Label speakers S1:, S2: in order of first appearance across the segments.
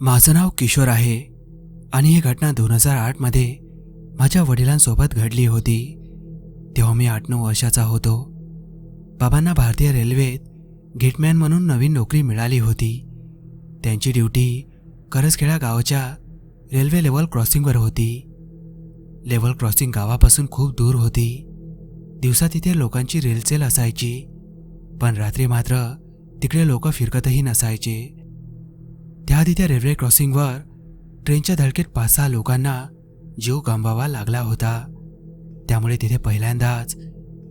S1: माझं नाव किशोर आहे आणि ही घटना दोन हजार आठमध्ये माझ्या वडिलांसोबत घडली होती. तेव्हा मी आठ नऊ वर्षाचा होतो. बाबांना भारतीय रेल्वेत गेटमॅन म्हणून नवीन नोकरी मिळाली होती. त्यांची ड्युटी करसखेडा गावाच्या रेल्वे लेवल क्रॉसिंगवर होती. लेवल क्रॉसिंग गावापासून खूप दूर होती. दिवसा तिथे लोकांची रेलचेल असायची पण रात्री मात्र तिकडे लोक फिरकतही नसायचे. त्या तिथे रेल्वे क्रॉसिंगवर ट्रेनच्या धडकेत पाच सहा लोकांना जीव गमवावा लागला होता. त्यामुळे तिथे पहिल्यांदाच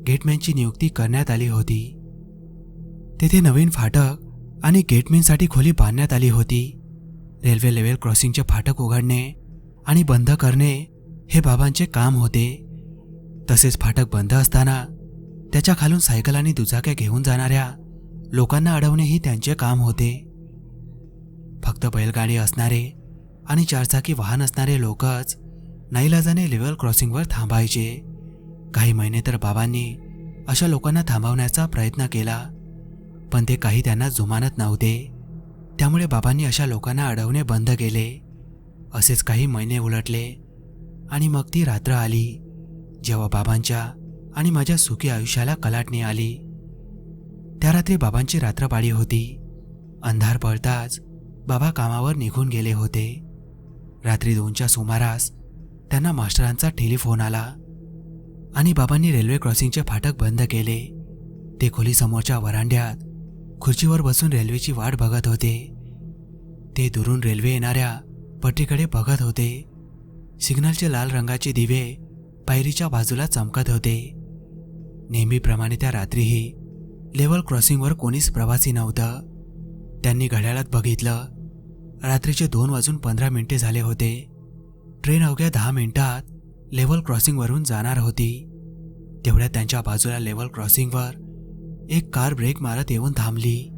S1: गेटमॅनची नियुक्ती करण्यात आली होती. तेथे नवीन फाटक आणि गेटमॅनसाठी खोली बांधण्यात आली होती. रेल्वे लेवल क्रॉसिंगचे फाटक उघडणे आणि बंद करणे हे बाबांचे काम होते. तसेच फाटक बंद असताना त्याच्या खालून सायकल आणि दुचाक्या घेऊन जाणाऱ्या लोकांना अडवणेही त्यांचे काम होते. फक्त बैलगाडी असणारे आणि चारचाकी वाहन असणारे लोकच नाईलाजाने लेवल क्रॉसिंगवर थांबायचे. काही महिने तर बाबांनी अशा लोकांना थांबवण्याचा प्रयत्न केला पण ते काही त्यांना जुमानत नव्हते. त्यामुळे बाबांनी अशा लोकांना अडवणे बंद केले. असेच काही महिने उलटले. आणि मग ती रात्र आली. जेव्हा बाबांच्या आणि माझ्या सुखी आयुष्याला कलाटणी आली. त्या रात्री बाबांची रात्रपाळी होती. अंधार पडताच बाबा कामावर निघून गेले होते. रात्री दोनच्या सुमारास त्यांना मास्टरांचा टेलिफोन आला. आणि बाबांनी रेल्वे क्रॉसिंगचे फाटक बंद केले. ते खोलीसमोरच्या वरांड्यात खुर्चीवर बसून रेल्वेची वाट बघत होते. ते दुरून रेल्वे येणाऱ्या पट्टीकडे बघत होते. सिग्नलचे लाल रंगाचे दिवे पायरीच्या बाजूला चमकत होते. नेहमीप्रमाणे त्या रात्रीही लेवल क्रॉसिंगवर कोणीच प्रवासी नव्हतं. त्यांनी घड्याळात बघितलं रात्रीचे दोन वाजून पंधरा मिनिटे झाले होते. ट्रेन अवघ्या दहा मिनिटात लेवल क्रॉसिंगवरून जाणार होती. तेवढ्यात त्यांच्या बाजूला लेवल क्रॉसिंगवर एक कार ब्रेक मारत येऊन थांबली.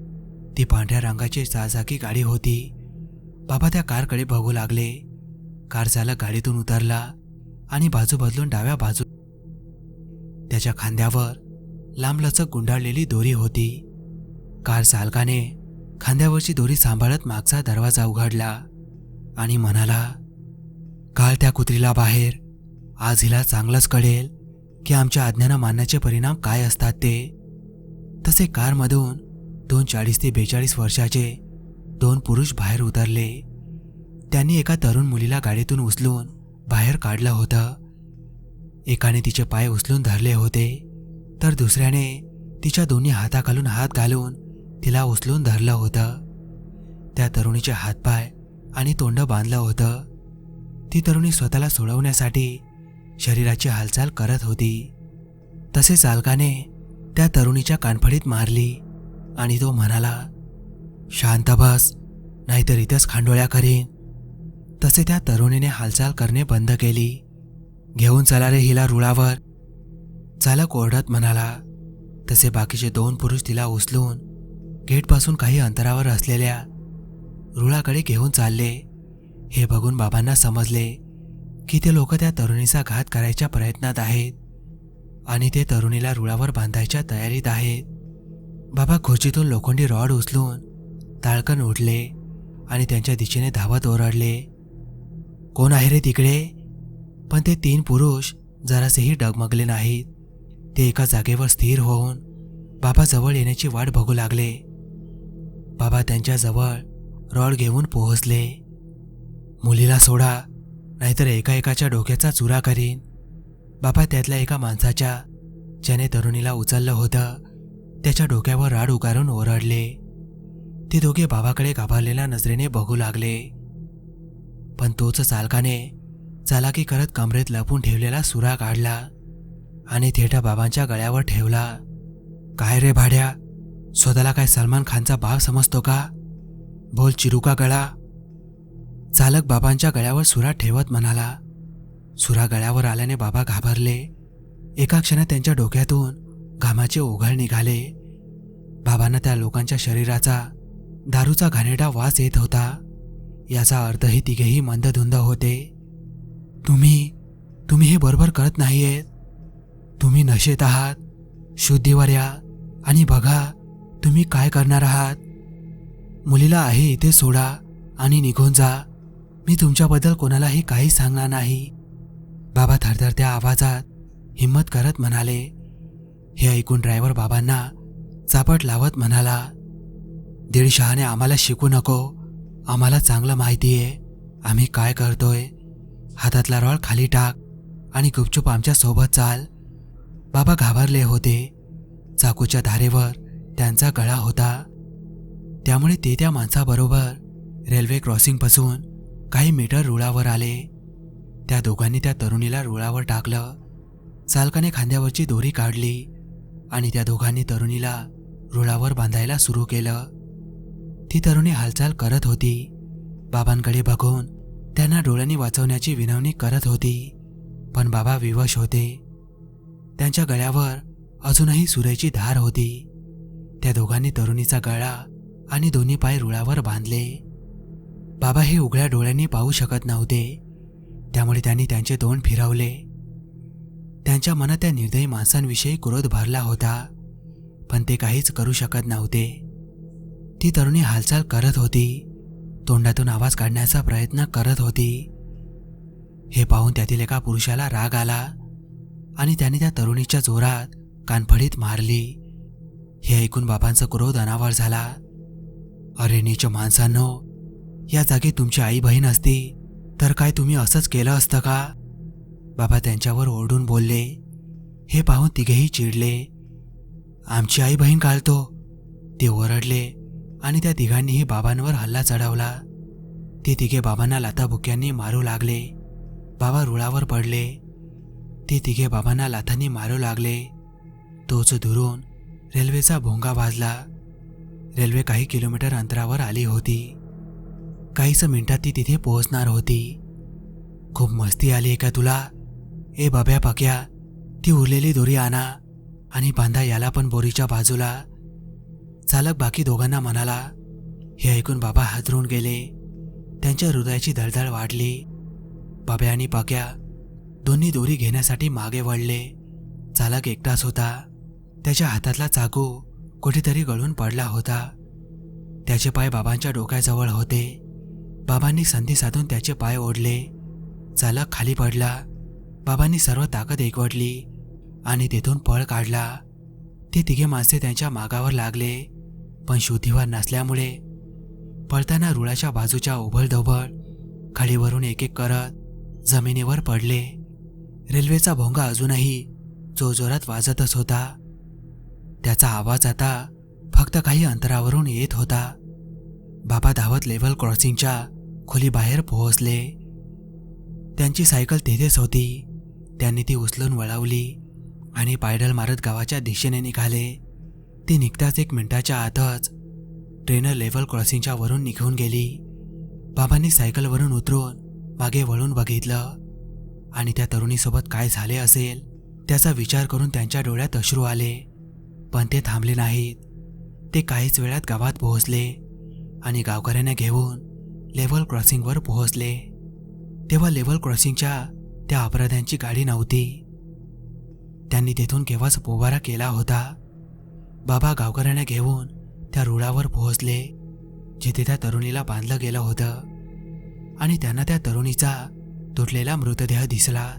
S1: ती पांढऱ्या रंगाची चारचाकी गाडी होती. बाबा त्या कारकडे बघू लागले. कार गाडीतून उतरला आणि बाजू बदलून डाव्या बाजू त्याच्या खांद्यावर लांबलचक गुंडाळलेली दोरी होती. कार चालकाने खांद्यावरची दोरी सांभाळत मागचा दरवाजा उघडला आणि म्हणाला काल त्या कुत्रीला बाहेर. आज हिला चांगलंच कळेल की आमच्या आज्ञानं मानण्याचे परिणाम काय असतात ते. तसे कारमधून दोन चाळीस ते बेचाळीस वर्षाचे दोन पुरुष बाहेर उतरले. त्यांनी एका तरुण मुलीला गाडीतून उचलून बाहेर काढलं होतं. एकाने तिचे पाय उचलून धरले होते तर दुसऱ्याने तिच्या दोन्ही हाताखालून हात घालून तिला उचलून धरलं होतं. त्या तरुणीचे हातपाय आणि तोंड बांधलं होतं. ती तरुणी स्वतःला सोडवण्यासाठी शरीराची हालचाल करत होती. तसे चालकाने त्या तरुणीच्या कानफडीत मारली आणि तो म्हणाला शांत बस नाहीतर इथंच खांडोळ्या करीन. तसे त्या तरुणीने हालचाल करणे बंद केली. घेऊन चला रे हिला रुळावर. चालक ओरडत म्हणाला तसे बाकीचे दोन पुरुष तिला उचलून गेटपासून काही अंतरावर असलेल्या रुळाकडे घेऊन चालले. हे बघून बाबांना समजले की ते लोक त्या तरुणीचा घात करायच्या प्रयत्नात आहेत आणि ते तरुणीला रुळावर बांधायच्या तयारीत आहेत. बाबा खुर्चीतून लोखंडी रॉड उचलून ताळकन उठले आणि त्यांच्या दिशेने धावत ओरडले. कोण आहे रे तिकडे? पण ते तीन पुरुष जरासेही डगमगले नाहीत. ते एका जागेवर स्थिर होऊन बाबा जवळ येण्याची वाट बघू लागले. बाबा त्यांच्याजवळ रॉड घेऊन पोहोचले. मुलीला सोडा नाहीतर एका एकाच्या डोक्याचा चुरा करीन. बाबा त्यातल्या एका माणसाच्या ज्याने तरुणीला उचललं होतं त्याच्या डोक्यावर राड उगारून ओरडले. ते दोघे बाबाकडे घाबरलेल्या नजरेने बघू लागले. पण तोच चालकाने चालाकी करत कमरेत लपून ठेवलेला सुरा काढला आणि थेट बाबांच्या गळ्यावर ठेवला. काय रे भाड्या? स्वतःला काय सलमान खानचा बाप समजतो का? बोल चिरुका गळा. चालक बाबांच्या गळ्यावर सुरा ठेवत म्हणाला. सुरा गळ्यावर आल्याने बाबा घाबरले. एका क्षणात त्यांच्या डोक्यातून घामाचे ओघळ निघाले. बाबांना त्या लोकांच्या शरीराचा दारूचा घाणेरडा वास येत होता. याचा अर्थही तिघेही मंदधुंद होते. तुम्ही तुम्ही हे बरोबर करत नाहीयेत. तुम्ही नशेत आहात. शुद्धीवर या आणि बघा तुम्ही काय करणार आहात. मुलीला आहे इथे सोडा आणि निघून जा. मी तुमच्याबद्दल कोणालाही काही सांगणार नाही. बाबा थरथरत्या आवाजात हिम्मत करत म्हणाले. हे ऐकून ड्रायव्हर बाबांना चापट लावत म्हणाला दीडशहाने आम्हाला शिकू नको. आम्हाला चांगलं माहिती आहे. आम्ही काय करतोय? हातातला रॉळ खाली टाक आणि गुपचूप आमच्यासोबत चाल. बाबा घाबरले होते. चाकूच्या धारेवर त्यांचा गळा होता. त्यामुळे ते त्या माणसाबरोबर रेल्वे क्रॉसिंगपासून काही मीटर रुळावर आले. त्या दोघांनी त्या तरुणीला रुळावर टाकलं. चालकाने खांद्यावरची दोरी काढली आणि त्या दोघांनी तरुणीला रुळावर बांधायला सुरू केलं. ती तरुणी हालचाल करत होती. बाबांकडे बघून त्यांना डोळ्यांनी वाचवण्याची विनवणी करत होती. पण बाबा विवश होते. त्यांच्या गळ्यावर अजूनही सुरेची धार होती. त्या दोघांनी तरुणीचा गळा आणि दोन्ही पाय रुळावर बांधले. बाबा हे उघड्या डोळ्यांनी पाहू शकत नव्हते. त्यामुळे त्यांनी त्यांचे तोंड फिरवले. त्यांच्या मनात त्या निर्दयी माणसांविषयी क्रोध भरला होता. पण ते काहीच करू शकत नव्हते. ती तरुणी हालचाल करत होती. तोंडातून आवाज काढण्याचा प्रयत्न करत होती. हे पाहून त्यातील एका पुरुषाला राग आला आणि त्याने त्या तरुणीच्या जोरात कानफडीत मारली. हे ऐकून बाबांचा क्रोध अनावर झाला. अरे नीच माणसांनो या जागी तुमची आई बहीण असती तर काय तुम्ही असंच केलं असतं का? बाबा त्यांच्यावर ओरडून बोलले. हे पाहून तिघेही चिडले. आमची आई बहीण काढतो ते ओरडले. आणि त्या तिघांनीही बाबांवर हल्ला चढवला. ते तिघे बाबांना लाथाबुक्यांनी मारू लागले. बाबा रुळावर पडले. ते तिघे बाबांना लाथांनी मारू लागले. तोच धुरून रेल्वेचा भोंगा वाजला. रेल्वे काही किलोमीटर अंतरावर आली होती. काहीच मिनिटात ती तिथे पोहोचणार होती. खूप मस्ती आली का तुला. ए बाब्या पाक्या ती उरलेली दोरी आणा आणि बांधा याला पण बोरीच्या बाजूला. चालक बाकी दोघांना म्हणाला हे ऐकून बाबा हादरून गेले. त्यांच्या हृदयाची धडधड वाढली. बाब्या आणि पाक्या दोन्ही दोरी घेण्यासाठी मागे वळले. चालक एकटाच होता. त्याच्या हातातला चाकू कुठेतरी गळून पडला होता. त्याचे पाय बाबांच्या डोक्याजवळ होते. बाबांनी संधी साधून त्याचे पाय ओढले. चालक खाली पडला. बाबांनी सर्व ताकद एकवटली आणि तेथून पळ काढला. ते तिघे माणसे त्यांच्या मागावर लागले पण शुद्धीवर नसल्यामुळे. पळताना रुळाच्या बाजूच्या उभळधोबळ खाडीवरून एक एक करत जमिनीवर पडले. रेल्वेचा भोंगा अजूनही जोरजोरात वाजतच होता. त्याचा आवाज आता फक्त काही अंतरावरून येत होता. बाबा धावत लेवल क्रॉसिंगच्या खोलीबाहेर पोहोचले. त्यांची सायकल तेथेच होती. त्यांनी ती उचलून वळवली. आणि पायडल मारत गावाच्या दिशेने निघाले. ते निघताच एक मिनिटाच्या आतच ट्रेनर लेवल क्रॉसिंगच्या वरून निघून गेली. बाबांनी सायकलवरून उतरून मागे वळून बघितलं. आणि त्या तरुणीसोबत काय झाले असेल त्याचा विचार करून त्यांच्या डोळ्यात अश्रू आले. पण ते थांबले नाहीत. ते काहीच वेळात गावात पोहोचले आणि गावकऱ्यांना घेऊन लेवल क्रॉसिंगवर पोहोचले. तेव्हा लेवल क्रॉसिंगच्या त्या अपराध्यांची गाडी नव्हती. त्यांनी तेथून केव्हाच पोबारा केला होता? बाबा गावकऱ्यांना घेऊन त्या रुळावर पोहोचले जिथे त्या तरुणीला बांधलं गेलं होतं. आणि त्यांना त्या तरुणीचा तुटलेला मृतदेह दिसला.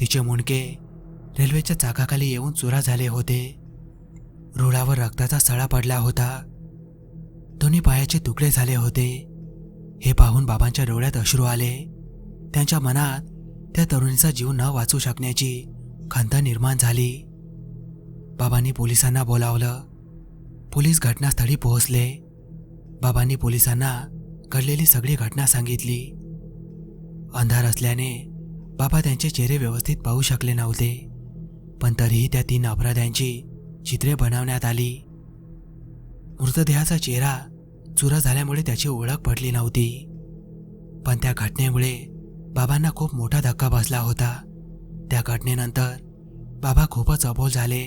S1: तिचे मुंडके रेल्वेच्या चाकाखाली येऊन चुरा झाले होते. रुळावर रक्ताचा सळा पडला होता. दोन्ही पायाचे तुकडे झाले होते. हे पाहून बाबांच्या डोळ्यात अश्रू आले. त्यांच्या मनात त्या तरुणीचा जीव न वाचू शकण्याची खंत निर्माण झाली. बाबांनी पोलिसांना बोलावलं. पोलीस घटनास्थळी पोहोचले. बाबांनी पोलिसांना घडलेली सगळी घटना सांगितली. अंधार असल्याने बाबा त्यांचे चेहरे व्यवस्थित पाहू शकले नव्हते पण तरीही त्या तीन अपराध्यांची चित्रे बनवण्यात आली. मृतदेहाचा चेहरा चुरा झाल्यामुळे त्याची ओळख पडली नव्हती. पण त्या घटनेमुळे बाबांना खूप मोठा धक्का बसला होता. त्या घटनेनंतर बाबा खूपच अबोल झाले.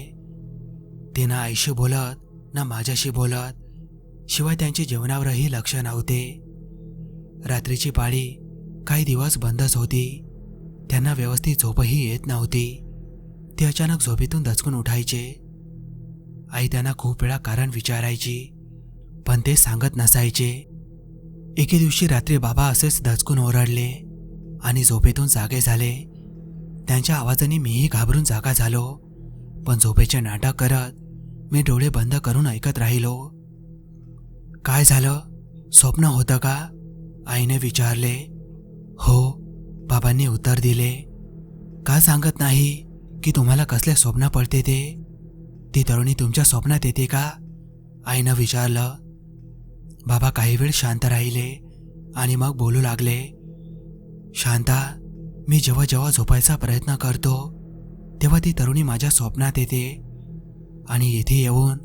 S1: ते ना आईशी बोलत ना माझ्याशी बोलत शिवाय त्यांचे जेवणावरही लक्ष नव्हते. रात्रीची पाळी काही दिवस बंदच होती. त्यांना व्यवस्थित झोपही येत नव्हती. ते अचानक झोपेतून दचकून उठायचे. आई त्यांना खूप वेळा कारण विचारायची पण ते सांगत नसायचे. एके दिवशी रात्री बाबा असेच दचकून ओरडले आणि झोपेतून जागे झाले. त्यांच्या आवाजाने मीही घाबरून जागा झालो. पण झोपेचे नाटक करत मी डोळे बंद करून ऐकत राहिलो. काय झालं? स्वप्न होतं का? आईने विचारले. हो बाबांनी उत्तर दिले. का सांगत नाही की तुम्हाला कसले स्वप्न पडते ते? ती तरुणी तुमच्या स्वप्नात येते का? आईनं विचारलं. बाबा काही वेळ शांत राहिले आणि मग बोलू लागले. शांता मी जेव्हा जेव्हा झोपायचा प्रयत्न करतो तेव्हा ती तरुणी माझ्या स्वप्नात येते आणि येथे येऊन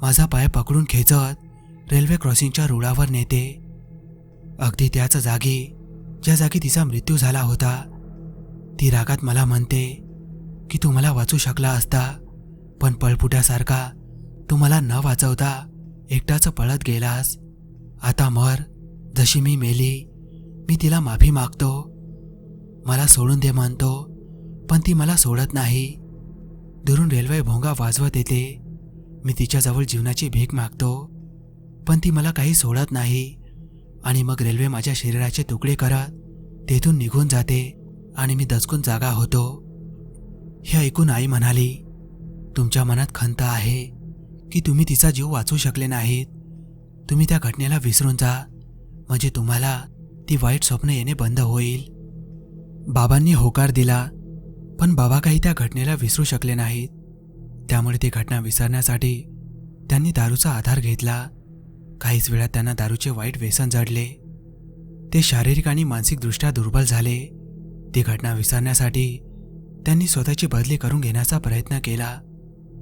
S1: माझा पाय पकडून खेचत रेल्वे क्रॉसिंगच्या रुळावर नेते. अगदी त्याच जागी ज्या जागी तिचा मृत्यू झाला होता ती रागात मला म्हणते की तू मला वाचू शकला असता पण पळपुट्यासारखा तू मला न वाचवता एकटाच पळत गेलास. आता मर जशी मी मेली मी तिला माफी मागतो मला सोडून दे म्हणतो पण ती मला सोडत नाही. दुरून रेल्वे भोंगा वाजवत येते. मी तिच्याजवळ जीवनाची भीक मागतो पण ती मला काही सोडत नाही. आणि मग रेल्वे माझ्या शरीराचे तुकडे करत तेथून निघून जाते आणि मी दचकून जागा होतो. हे ऐकून आई म्हणाली तुमच्या मनात खंत आहे की तुम्ही तिचा जीव वाचू शकले नाहीत. तुम्ही त्या घटनेला विसरून जा. म्हणजे तुम्हाला ती वाईट स्वप्न येणे बंद होईल. बाबांनी होकार दिला पण बाबा काही त्या घटनेला विसरू शकले नाहीत. त्यामुळे ती घटना विसरण्यासाठी त्यांनी दारूचा आधार घेतला. काहीच वेळात त्यांना दारूचे वाईट व्यसन जडले. ते शारीरिक आणि मानसिकदृष्ट्या दुर्बल झाले. ती घटना विसरण्यासाठी त्यांनी स्वतःची बदली करून घेण्याचा प्रयत्न केला.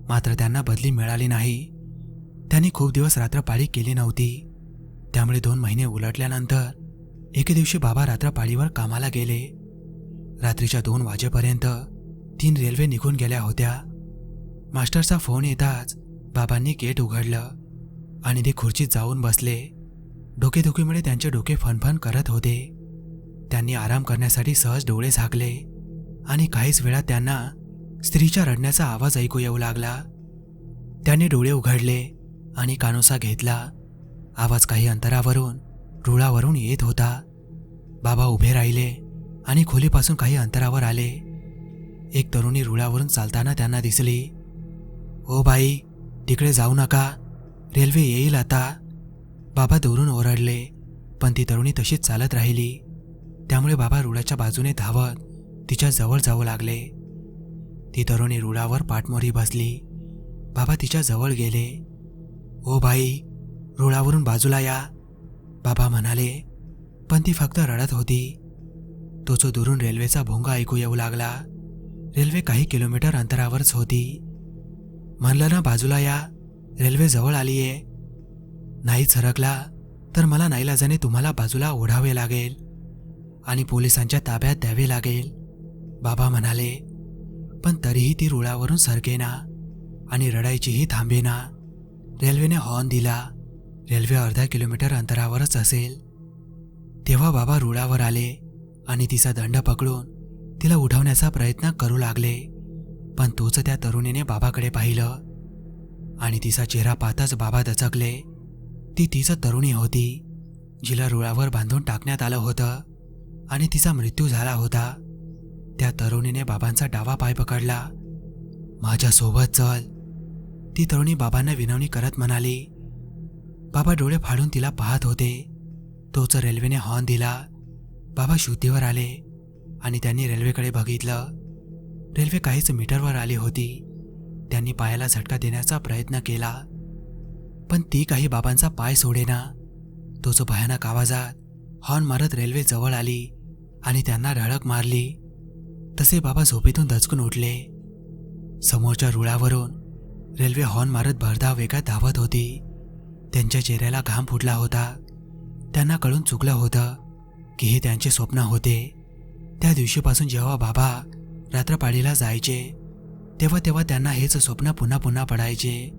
S1: मात्र त्यांना बदली मिळाली नाही. त्यांनी खूप दिवस रात्रपाळी केली नव्हती. त्यामुळे दोन महिने उलटल्यानंतर एके दिवशी बाबा रात्रपाळीवर कामाला गेले. रात्रीच्या दोन वाजेपर्यंत तीन रेल्वे निघून गेल्या होत्या. मास्टरचा फोन येताच बाबांनी गेट उघडलं आणि ते खुर्चीत जाऊन बसले. डोकेदुखीमुळे त्यांचे डोके फनफन करत होते. त्यांनी आराम करण्यासाठी सहज डोळे झाकले आणि काहीच वेळात त्यांना स्त्रीच्या रडण्याचा आवाज ऐकू येऊ लागला. त्यांनी डोळे उघडले आणि कानोसा घेतला. आवाज काही अंतरावरून रुळावरून येत होता. बाबा उभे राहिले. आणि खोलीपासून काही अंतरावर आले. एक तरुणी रुळावरून चालताना त्यांना दिसली. ओ बाई तिकडे जाऊ नका. रेल्वे येईल आता. बाबा दुरून ओरडले पण ती तरुणी तशीच चालत राहिली. त्यामुळे बाबा रुळाच्या बाजूने धावत तिच्या जवळ जाऊ लागले. ती तरुणी रुळावर पाठमोरी बसली. बाबा तिच्या जवळ गेले. ओ बाई रुळावरून बाजूला या. बाबा म्हणाले पण ती फक्त रडत होती. तो जो दुरून रेल्वेचा भोंगा ऐकू येऊ लागला. रेल्वे काही किलोमीटर अंतरावरच होती. म्हणलं ना बाजूला या रेल्वे जवळ आलीये. नाही सरकला तर मला नाईलाजाने तुम्हाला बाजूला ओढावे लागेल. आणि पोलिसांच्या ताब्यात द्यावे लागेल. बाबा म्हणाले पण तरीही ती रुळावरून सरकेना आणि रडायचीही थांबेना. रेल्वेने हॉर्न दिला. रेल्वे अर्धा किलोमीटर अंतरावरच असेल. तेव्हा बाबा रुळावर आले. आणि तिचा दंड पकडून तिला उठवण्याचा प्रयत्न करू लागले. पण तोच त्या तरुणीने बाबाकडे पाहिलं. आणि तिचा चेहरा पाहताच बाबा दचकले. ती तीच तरुणी होती जिला रुळावर बांधून टाकण्यात आलं होतं आणि तिचा मृत्यू झाला होता. त्या तरुणीने बाबांचा डावा पाय पकडला. माझ्यासोबत चल ती तरुणी बाबांना विनवणी करत म्हणाली. बाबा डोळे फाडून तिला पाहत होते. तोच रेल्वेने हॉर्न दिला. बाबा शुद्धीवर आले आणि त्यांनी रेल्वेकडे बघितलं. रेल्वे काहीच मीटरवर आली होती. त्यांनी पायाला झटका देण्याचा प्रयत्न केला. पण ती काही बाबांचा पाय सोडेना. तो जो भयानक आवाजात हॉर्न मारत रेल्वे जवळ आली आणि त्यांना ढळक मारली. तसे बाबा झोपेतून दचकून उठले. समोरच्या रुळावरून रेल्वे हॉर्न मारत भरधाव वेगात धावत होती. त्यांच्या चेहऱ्याला घाम फुटला होता. त्यांना कळून चुकलं होतं. की हे त्यांचे स्वप्न होते. त्या दिवशीपासून जेव्हा बाबा रात्रपाळीला जायचे तेव्हा तेव्हा त्यांना हेच स्वप्न पुन्हा पुन्हा पडायचे.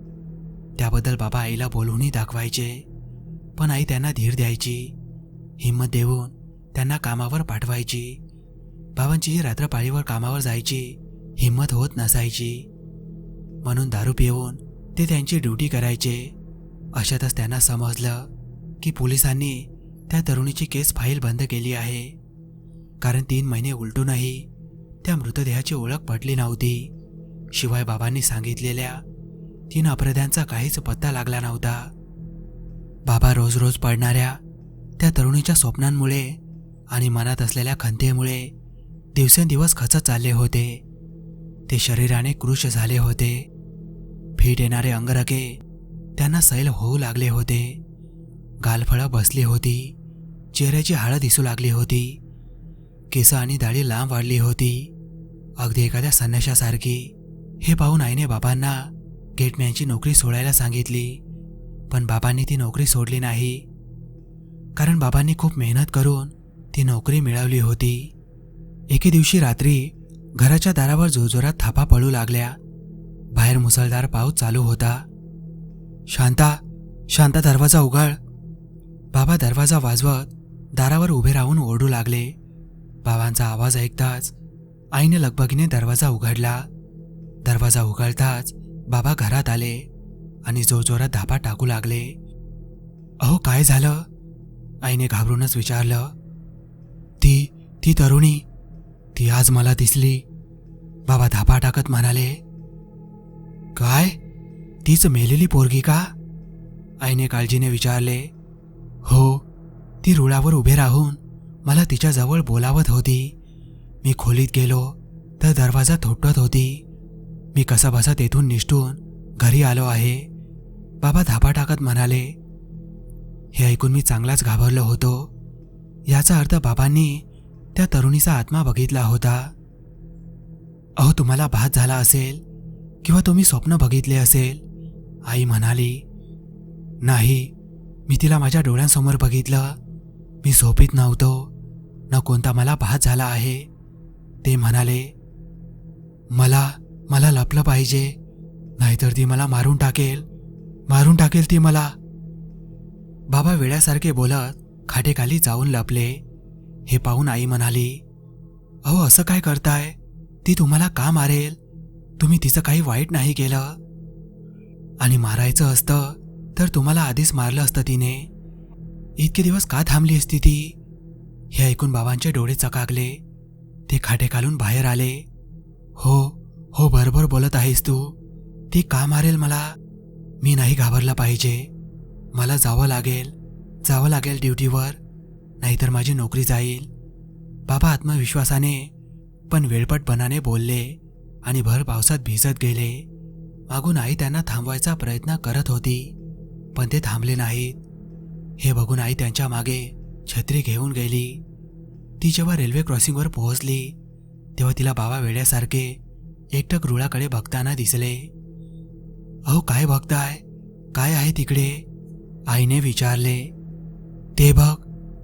S1: त्याबद्दल बाबा आईला बोलूनही दाखवायचे. पण आई त्यांना धीर द्यायची. हिंमत देऊन त्यांना कामावर पाठवायची. बाबांची ही रात्रपाळीवर कामावर जायची. हिंमत होत नसायची. म्हणून दारू पिऊन ते त्यांची ड्युटी करायचे. अशातच त्यांना समजलं की पोलिसांनी त्या तरुणीची केस फाईल बंद केली आहे. कारण तीन महिने उलटूनही त्या मृतदेहाची ओळख पटली नव्हती. शिवाय बाबांनी सांगितलेल्या तीन अपराध्यांचा काहीच पत्ता लागला नव्हता. बाबा रोज रोज पडणाऱ्या त्या तरुणीच्या स्वप्नांमुळे आणि मनात असलेल्या खंतेमुळे दिवसेंदिवस खचत चालले होते. ते शरीराने कृश झाले होते. फिट येणारे अंगरके त्यांना सैल होऊ लागले होते. गालफळं बसली होती. चेहऱ्याची हाळं दिसू लागली होती. केस आणि दाढी लांब वाढली होती. अगदी एखाद्या संन्याशासारखी. हे पाहून आईने बाबांना गेटमॅनची नोकरी सोडायला सांगितली. पण बाबांनी ती नोकरी सोडली नाही. कारण बाबांनी खूप मेहनत करून ती नोकरी मिळवली होती. एके दिवशी रात्री घराच्या दारावर जोरजोरात थापा पडू लागल्या. बाहेर मुसळधार पाऊस चालू होता. शांता शांता दरवाजा उघड. बाबा दरवाजा वाजवत दारावर उभे राहून ओरडू लागले. बाबांचा आवाज ऐकताच आईने लगबगीने दरवाजा उघडला. दरवाजा उघडताच बाबा घरात आले आणि जोरजोरात धापा टाकू लागले. अहो काय झालं? आईने घाबरूनच विचारलं. ती ती तरुणी ती आज मला दिसली. बाबा धापा टाकत म्हणाले. काय? तीच मेलेली पोरगी का? आईने काळजीने विचारले. हो ती रुळावर उभे राहून मला तिच्याजवळ बोलावत होती. मी खोलीत गेलो तर दरवाजा थोटत होती. मी कसाबसा तेथून निष्ठून घरी आलो आहे. बाबा धापा टाकत म्हणाले हे ऐकून मी चांगलाच घाबरलो होतो. याचा अर्थ बाबांनी त्या तरुणीचा आत्मा बघितला होता. अहो तुम्हाला भात झाला असेल किंवा तुम्ही स्वप्न बघितले असेल? आई म्हणाली नाही मी तिला माझ्या डोळ्यांसमोर बघितलं. मी झोपीत नव्हतो. न कोणता मला भात झाला आहे. ते म्हणाले मला मला लपलं पाहिजे. नाहीतर ती मला मारून टाकेल. मारून टाकेल ती मला. बाबा वेड्यासारखे बोलत खाटेखाली जाऊन लपले. हे पाहून आई म्हणाली अहो असं काय करताय? ती तुम्हाला का मारेल? तुम्ही तिचं काही वाईट नाही केलं? आणि मारायचं असतं तर तुम्हाला आधीच मारलं असतं तिने. इतके दिवस का थांबली असती ती? हे ऐकून बाबांचे डोळे चकाकले. ते खाटे घालून बाहेर आले. हो हो बरोबर बोलत आहेस तू. ती का मारेल मला? मी नाही घाबरला पाहिजे. मला जावं लागेल. जावं लागेल ड्युटीवर. नाहीतर माझी नोकरी जाईल. बाबा आत्मविश्वासाने पण वेळपटपणाने बोलले आणि भर पावसात भिजत गेले. मागून आई त्यांना थांबवायचा प्रयत्न करत होती. पण ते थांबले नाहीत. हे बघून आई त्यांच्या मागे छत्री घेऊन गेली. ती जेव्हा रेल्वे क्रॉसिंगवर पोहोचली तेव्हा तिला बाबा वेड्यासारखे एकटक रुळाकडे बघताना दिसले. अहो काय बघताय? काय आहे तिकडे? आईने विचारले. ते बघ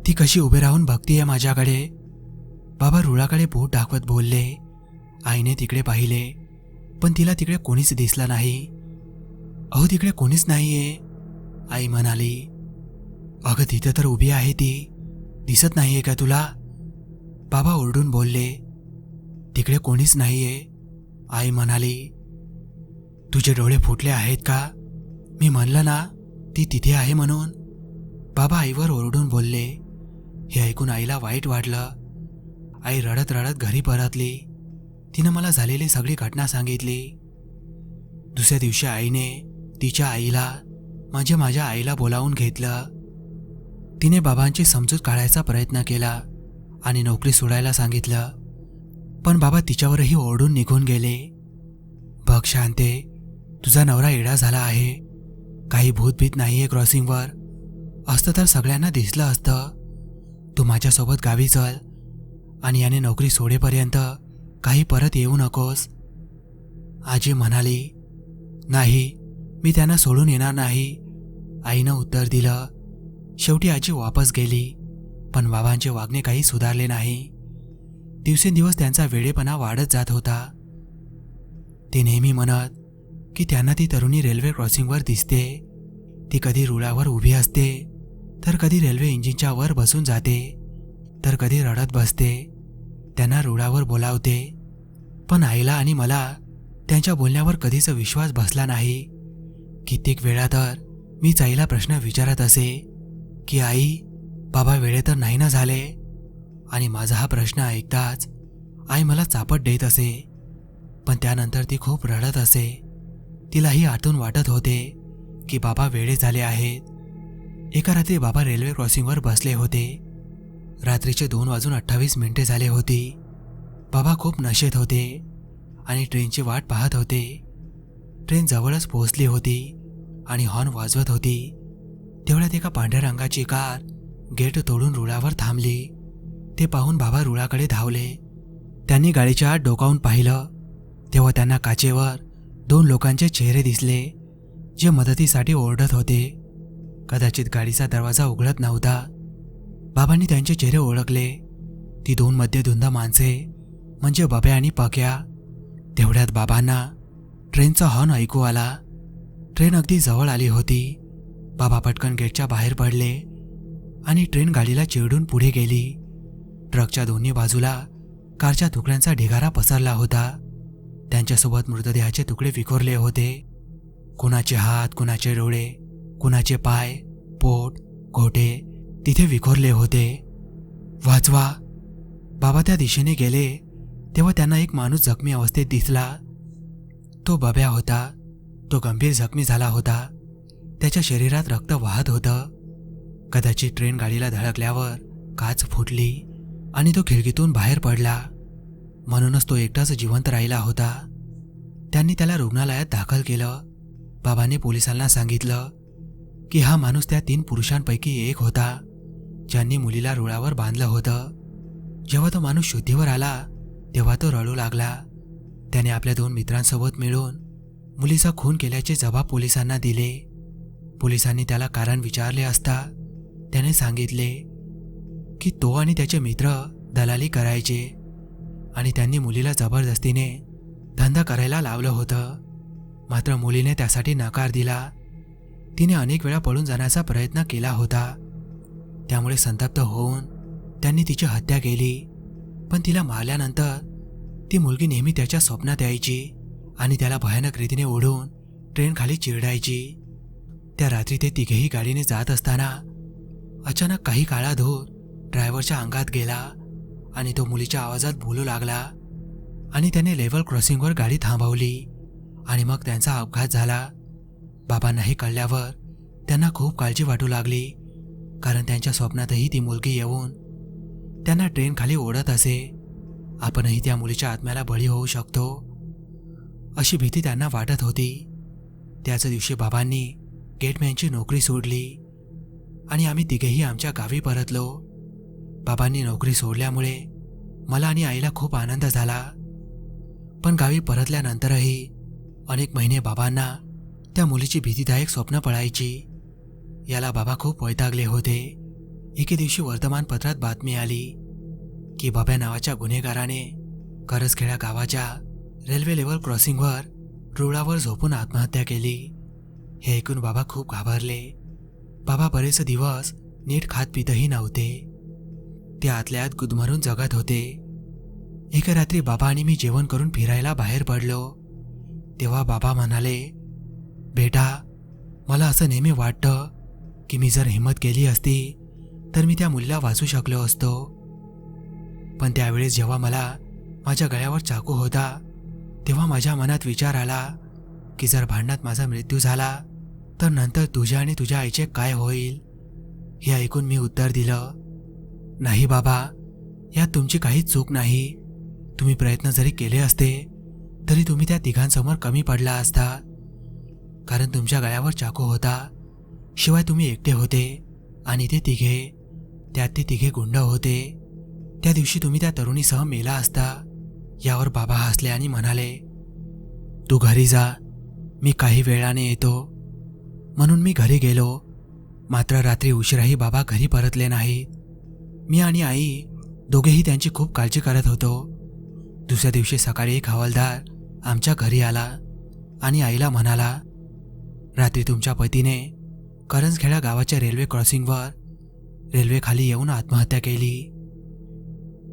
S1: ती कशी उभे राहून बघतीये माझ्याकडे. बाबा रुळाकडे बोट दाखवत बोलले. आईने तिकडे पाहिले पण तिला तिकडे कोणीच दिसला नाही. अहो तिकडे कोणीच नाहीये. आई म्हणाली अगं तिथं तर उभी आहे ती. दिसत नाहीये का तुला? बाबा ओरडून बोलले तिकडे कोणीच नाहीये. आई म्हणाली तुझे डोळे फुटले आहेत का? मी म्हणलं ना ती तिथे आहे म्हणून. बाबा आईवर ओरडून बोलले हे ऐकून आईला वाईट वाटलं. आई रडत रडत घरी परतली. तिनं मला झालेली सगळी घटना सांगितली. दुसऱ्या दिवशी आईने तिच्या आईला म्हणजे माझ्या आईला बोलावून घेतलं. तिने बाबांची समजूत काढायचा प्रयत्न केला आणि नोकरी सोडायला सांगितलं. पण बाबा तिच्यावरही ओढून निघून गेले. बघ शांते तुझा नवरा येडा झाला आहे. काही भूतभीत नाही आहे क्रॉसिंगवर. असतं तर सगळ्यांना दिसलं असतं. तू माझ्यासोबत गावी चल आणि याने नोकरी सोडेपर्यंत काही परत येऊ नकोस. आजी म्हणाली नाही मी त्यांना सोडून येणार नाही. आईनं उत्तर दिलं शेवटी आजी वापस गेली पण बाबांचे वागणे काही सुधारले नाही. दिवसेंदिवस त्यांचा वेडेपणा वाढत जात होता. ते नेहमी म्हणत की त्यांना ती तरुणी रेल्वे क्रॉसिंगवर दिसते. ती कधी रुळावर उभी असते तर कधी रेल्वे इंजिनच्या वर बसून जाते तर कधी रडत बसते. त्यांना रुळावर बोलावते. पण आईला आणि मला त्यांच्या बोलण्यावर कधीच विश्वास बसला नाही. कित्येक वेळा तर मीच आईला प्रश्न विचारत असे की आई बाबा वेळे तर नाही ना झाले? आणि माझा हा प्रश्न ऐकताच आई मला चापट देत असे. पण त्यानंतर ती खूप रडत असे. तिलाही आतून वाटत होते की बाबा वेळे झाले आहेत. एका रात्री बाबा रेल्वे क्रॉसिंगवर बसले होते. रात्रीचे दोन वाजून अठ्ठावीस मिनिटे झाले होती. बाबा खूप नशेत होते आणि ट्रेनची वाट पाहत होते. ट्रेन जवळच पोहोचली होती आणि हॉर्न वाजवत होती. तेवढ्यात एका पांढऱ्या रंगाची कार गेट तोडून रुळावर थांबली. ते पाहून बाबा रुळाकडे धावले. त्यांनी गाडीच्या आत डोकावून पाहिलं. तेव्हा त्यांना काचेवर दोन लोकांचे चेहरे दिसले जे मदतीसाठी ओरडत होते. कदाचित गाडीचा दरवाजा उघडत नव्हता. बाबांनी त्यांचे चेहरे ओळखले. ती दोन मध्यधुंद माणसे म्हणजे बब्या आणि पक्या. तेवढ्यात बाबांना ट्रेनचा हॉर्न ऐकू आला. ट्रेन अगदी जवळ आली होती. बाबा पटकन गेटच्या बाहेर पडले आणि ट्रेन गाडीला चिरडून पुढे गेली. ट्रकच्या दोन्ही बाजूला कारच्या तुकड्यांचा ढिगारा पसरला होता. त्यांच्यासोबत मृतदेहाचे तुकडे विखुरले होते. कुणाचे हात कुणाचे डोळे कुणाचे पाय पोट घोटे तिथे विखुरले होते. वाचवा बाबा त्या दिशेने गेले. तेव्हा त्यांना एक माणूस जखमी अवस्थेत दिसला. तो बब्या होता. तो गंभीर जखमी झाला होता. त्याच्या शरीरात रक्त वाहत होतं. कदाचित ट्रेन गाडीला धडकल्यावर काच फुटली आणि तो खिडकीतून बाहेर पडला. म्हणूनच तो एकटाच जिवंत राहिला होता. त्यांनी त्याला रुग्णालयात दाखल केलं. बाबांनी पोलिसांना सांगितलं की हा माणूस त्या तीन पुरुषांपैकी एक होता ज्यांनी मुलीला रुळावर बांधलं होतं. जेव्हा तो माणूस शुद्धीवर आला तेव्हा तो रडू लागला. त्याने आपल्या दोन मित्रांसोबत मिळून मुलीचा खून केल्याचे जबाब पोलिसांना दिले. पोलिसांनी त्याला कारण विचारले असता त्याने सांगितले की तो आणि त्याचे मित्र दलाली करायचे आणि त्यांनी मुलीला जबरदस्तीने धंदा करायला लावलं होतं. मात्र मुलीने त्यासाठी नकार दिला. तिने अनेक वेळा पळून जाण्याचा प्रयत्न केला होता. त्यामुळे संतप्त होऊन त्यांनी तिची हत्या केली. पण तिला मारल्यानंतर ती मुलगी नेहमी त्याच्या स्वप्नात यायची आणि त्याला भयानक रीतीने ओढून ट्रेन खाली चिरडायची. त्या रात्री ते तिघेही गाडीने जात असताना अचानक काही काळाधूर हो ड्रायव्हरच्या अंगात गेला आणि तो मुलीच्या आवाजात बोलू लागला आणि त्याने लेवल क्रॉसिंगवर गाडी थांबवली आणि मग त्यांचा अपघात झाला. बाबांनाही कळल्यावर त्यांना खूप काळजी वाटू लागली कारण त्यांच्या स्वप्नातही ती मुलगी येऊन त्यांना ट्रेन खाली ओढत असे आपणही त्या मुलीच्या आत्म्याला बळी होऊ शकतो. अशी भीती त्यांना वाटत होती. त्याच दिवशी बाबांनी गेटमॅनची नोकरी सोडली आणि आम्ही तिघेही आमच्या गावी परतलो. बाबांनी नोकरी सोडल्यामुळे मला आणि आईला खूप आनंद झाला. पण गावी परतल्यानंतरही अनेक महिने बाबांना त्या मुलीची भीतीदायक स्वप्न पळायची. याला बाबा खूप वैतागले होते. एके दिवशी वर्तमानपत्रात बातमी आली. की बाब्या नावाच्या गुन्हेगाराने करसखेडा गावाच्या रेल्वे लेवल क्रॉसिंगवर रुळावर झोपून आत्महत्या केली. हे ऐकून बाबा खूप घाबरले. बाबा बरेच दिवस नीट खात पितही नव्हते. ते आतल्या आत गुदमरून जगत होते. एका रात्री बाबा आणि मी जेवण करून फिरायला बाहेर पडलो. तेव्हा बाबा म्हणाले बेटा मला असं नेहमी वाटतं की मी जर हिंमत केली असती तर मी त्या मुलीला वाचू शकलो असतो. पण त्यावेळेस जेव्हा मला माझ्या गळ्यावर चाकू होता तेव्हा माझ्या मनात विचार आला की जर भांडणात माझा मृत्यू झाला तर नंतर तुझ्या आणि तुझ्या आईचे काय होईल? हे ऐकून मी उत्तर दिलं नाही बाबा यात तुमची काहीच चूक नाही. तुम्ही प्रयत्न जरी केले असते तरी तुम्ही त्या तिघांसमोर कमी पडला असता. कारण तुमच्या गळ्यावर चाकू होता शिवाय तुम्ही एकटे होते आणि ते तिघे त्यात ते तिघे गुंड होते. त्या दिवशी तुम्ही त्या तरुणीसह मेला असता यावर बाबा हसले आणि म्हणाले तू घरी जा मी काही वेळाने येतो. म्हणून मी घरी गेलो. मात्र रात्री उशिराही बाबा घरी परतले नाही मी आणि आई दोघेही त्यांची खूप काळजी करत होतो. दुसऱ्या दिवशी सकाळी एक हवालदार आमच्या घरी आला आणि आईला म्हणाला रात्री तुमच्या पतीने करंजखेडा गावाच्या रेल्वे क्रॉसिंगवर रेल्वेखाली येऊन आत्महत्या केली.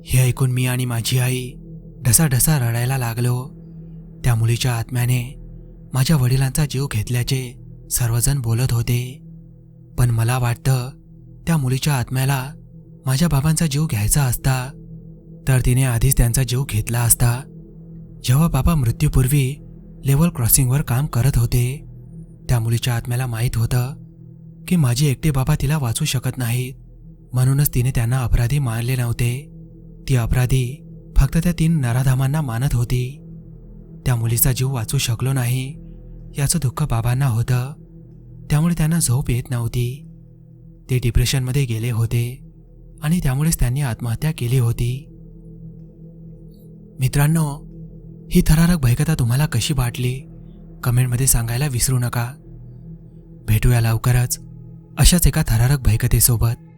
S1: हे ऐकून मी आणि माझी आई ढसाढसा रडायला लागलो. त्या मुलीच्या आत्म्याने माझ्या वडिलांचा जीव घेतल्याचे सर्वजण बोलत होते. पण मला वाटतं त्या मुलीच्या आत्म्याला माझ्या बाबांचा जीव घ्यायचा असता. तर तिने आधीच त्यांचा जीव घेतला असता. जेव्हा बाबा मृत्यूपूर्वी लेवल क्रॉसिंगवर काम करत होते त्या मुलीच्या आत्म्याला माहीत होतं की माझी एकटे बाबा तिला वाचू शकत नाहीत. म्हणूनच तिने त्यांना अपराधी मानले नव्हते. ती अपराधी फक्त त्या तीन नराधामांना मानत होती. त्या मुलीचा जीव वाचू शकलो नाही याचं दुःख बाबांना होतं. त्यामुळे त्यांना झोप येत नव्हती. ते डिप्रेशनमध्ये गेले होते आणि त्यामुळेच त्यांनी आत्महत्या केली होती. मित्रांनो ही थरारक भयकथा तुम्हाला कशी वाटली? कमेंटमध्ये सांगायला विसरू नका. भेटूया लवकरच अशाच एका थरारक भयकथेसोबत.